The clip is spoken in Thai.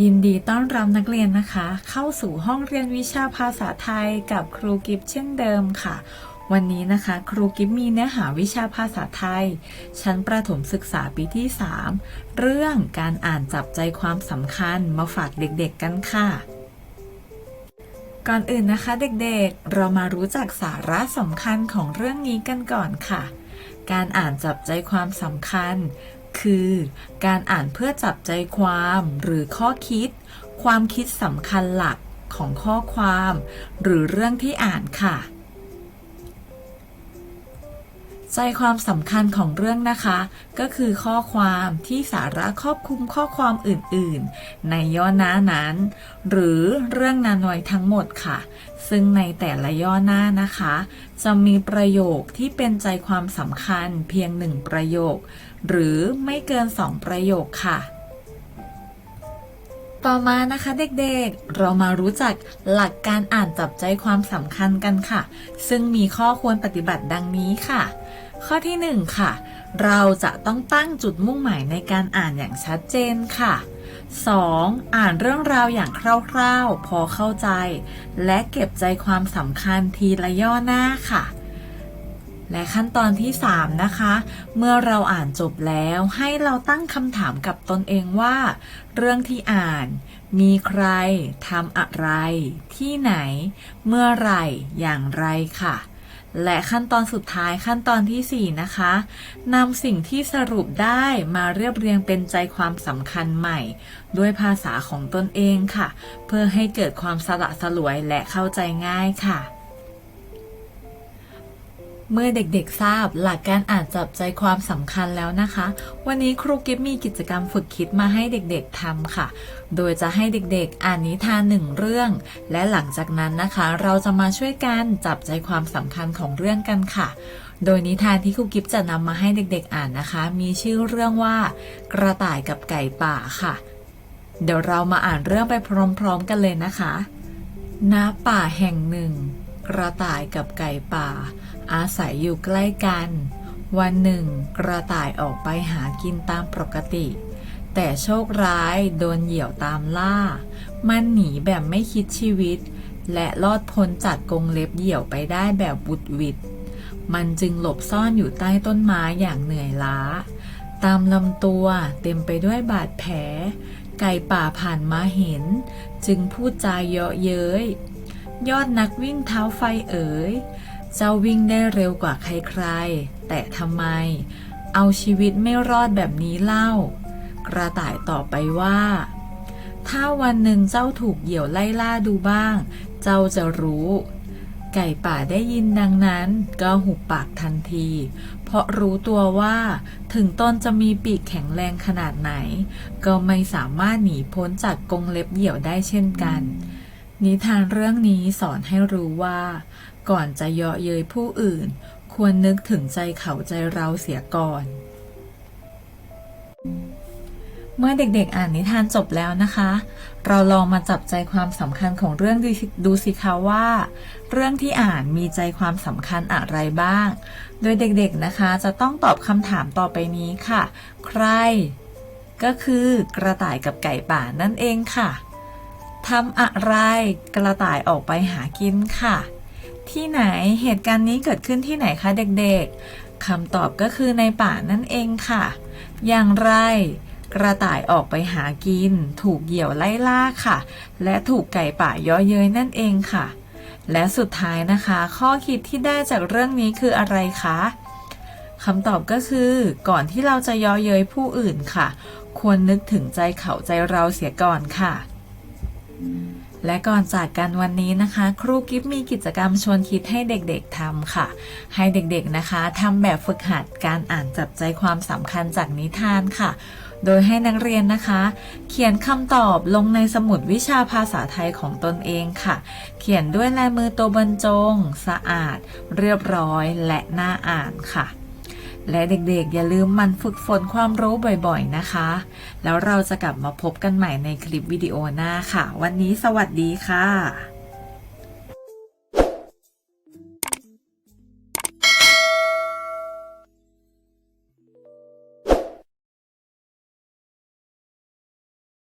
ยินดีต้อนรับนักเรียนนะคะ เข้าสู่ห้องเรียนวิชาภาษาไทยกับครูกิฟเช่นเดิมค่ะ วันนี้นะคะ ครูกิฟมีเนื้อหาวิชาภาษาไทย ชั้นประถมศึกษาปีที่ 3 เรื่องการอ่านจับใจความสำคัญมาฝากเด็กๆกันค่ะ ก่อนอื่นนะคะเด็กๆ เรามารู้จักสาระสำคัญของเรื่องนี้กันก่อนค่ะ การอ่านจับใจความสำคัญ คือ การอ่านเพื่อจับใจความหรือข้อคิด ความคิดสำคัญหลักของข้อความ หรือเรื่องที่อ่านค่ะ ใจความสำคัญของเรื่องนะคะ ก็คือข้อความที่สาระครอบคลุมข้อความอื่นๆ ในย่อหน้านั้น หรือเรื่องนาน้อยทั้งหมดค่ะ ซึ่งในแต่ละย่อหน้านะคะ จะมีประโยคที่เป็นใจความสำคัญเพียงหนึ่งประโยค หรือไม่เกินสองประโยคค่ะต่อมานะคะเด็กๆ เรามารู้จักหลักการอ่านจับใจความสำคัญกันค่ะ ซึ่งมีข้อควรปฏิบัติดังนี้ค่ะ ข้อที่ 1 ค่ะ เราจะต้องตั้งจุดมุ่งหมายในการอ่านอย่างชัดเจนค่ะ 2. อ่านเรื่องราวอย่างคร่าวๆ พอเข้าใจ และเก็บใจความสำคัญทีละย่อหน้าค่ะ และขั้นตอนที่ 3 นะคะ เมื่อเราอ่านจบแล้วให้เราตั้งคำถามกับตนเองว่า เรื่องที่อ่าน มีใครทำอะไร ที่ไหน เมื่อไหร่อย่างไรค่ะ และขั้นตอนสุดท้ายขั้นตอนทีสี่ 4 นะคะนำสิ่งที่สรุปได้มาเรียบเรียงเป็นใจความสำคัญใหม่ ด้วยภาษาของตนเองค่ะ เพื่อให้เกิดความสละสลวยและเข้าใจง่ายค่ะ เมื่อเด็กๆทราบหลักการอ่านจับใจความสำคัญแล้วนะคะ วันนี้ครูกิฟมีกิจกรรมฝึกคิดมาให้เด็กๆทำค่ะ โดยจะให้เด็กๆ อ่านนิทานหนึ่งเรื่อง และหลังจากนั้นนะคะ เราจะมาช่วยกันจับใจความสำคัญของเรื่องกันค่ะ โดยนิทานที่ครูกิฟจะนำมาให้เด็กๆอ่านนะคะ มีชื่อเรื่องว่า กระต่ายกับไก่ป่าค่ะ เดี๋ยวเรามาอ่านเรื่องไปพร้อมๆ กันเลยนะคะณป่าแห่งหนึ่ง กระต่ายกับไก่ป่า อาศัยอยู่ใกล้กัน วันหนึ่ง กระต่ายออกไปหากินตามปกติ แต่โชคร้ายโดนเหยี่ยวตามล่า มันหนีแบบไม่คิดชีวิต และรอดพ้นจากกรงเล็บเหยี่ยวไปได้แบบบุดวิดมันจึงหลบซ่อนอยู่ใต้ต้นไม้อย่างเหนื่อยล้า ตามลำตัวเต็มไปด้วยบาดแผล ไก่ป่าผ่านมาเห็น จึงพูดจาเยาะเย้ยยอดนักวิ่งเท้าไฟเอ๋ย เจ้าวิ่งได้เร็วกว่าใครๆ แต่ทำไม เอาชีวิตไม่รอดแบบนี้เล่า กระต่ายตอบไปว่า ถ้าวันหนึ่งเจ้าถูกเหยี่ยวไล่ล่าดูบ้าง เจ้าจะรู้ ไก่ป่าได้ยินดังนั้น ก็หุบปากทันที เพราะรู้ตัวว่า ถึงตนจะมีปีกแข็งแรงขนาดไหน ก็ไม่สามารถหนีพ้นจากกรงเล็บเหยี่ยวได้เช่นกัน นิทานเรื่องนี้สอนให้รู้ว่า ก่อนจะเยาะเย้ยผู้อื่น ควรนึกถึงใจเขาใจเราเสียก่อน เมื่อเด็กๆอ่านนิทานจบแล้วนะคะ เราลองมาจับใจความสำคัญของเรื่องดูสิดูสิคะว่า เรื่องที่อ่านมีใจความสำคัญอะไรบ้าง โดยเด็กๆนะคะจะต้องตอบคำถามต่อไปนี้ค่ะ ใคร ก็คือกระต่ายกับไก่ป่านั่นเองค่ะ ทำอะไรกระต่ายออกไปหากินค่ะ ที่ไหนเหตุการณ์นี้เกิดขึ้นที่ไหนคะเด็กๆคำตอบก็คือในป่านั่นเองค่ะ อย่างไร กระต่ายออกไปหากิน ถูกเหยี่ยวไล่ล่าค่ะ และถูกไก่ป่าย่อเย้ยนั่นเองค่ะ และสุดท้ายนะคะ ข้อคิดที่ได้จากเรื่องนี้คืออะไรคะคำตอบก็คือก่อนที่เราจะย่อเย้ยผู้อื่นค่ะ ควรนึกถึงใจเขาใจเราเสียก่อนค่ะ และก่อนจากกันวันนี้นะคะ ครูกิฟมีกิจกรรมชวนคิดให้เด็กๆทำค่ะ ให้เด็กๆนะคะทำแบบฝึกหัดการอ่านจับใจความสำคัญจากนิทานค่ะ โดยให้นักเรียนนะคะ เขียนคำตอบลงในสมุดวิชาภาษาไทยของตนเองค่ะ เขียนด้วยลายมือตัวบรรจง สะอาด เรียบร้อยและน่าอ่านค่ะ และเด็กๆ อย่าลืมมันฝึกฝนความรู้บ่อยๆนะคะ แล้วเราจะกลับมาพบกันใหม่ในคลิปวิดีโอหน้าค่ะ วันนี้สวัสดีค่ะ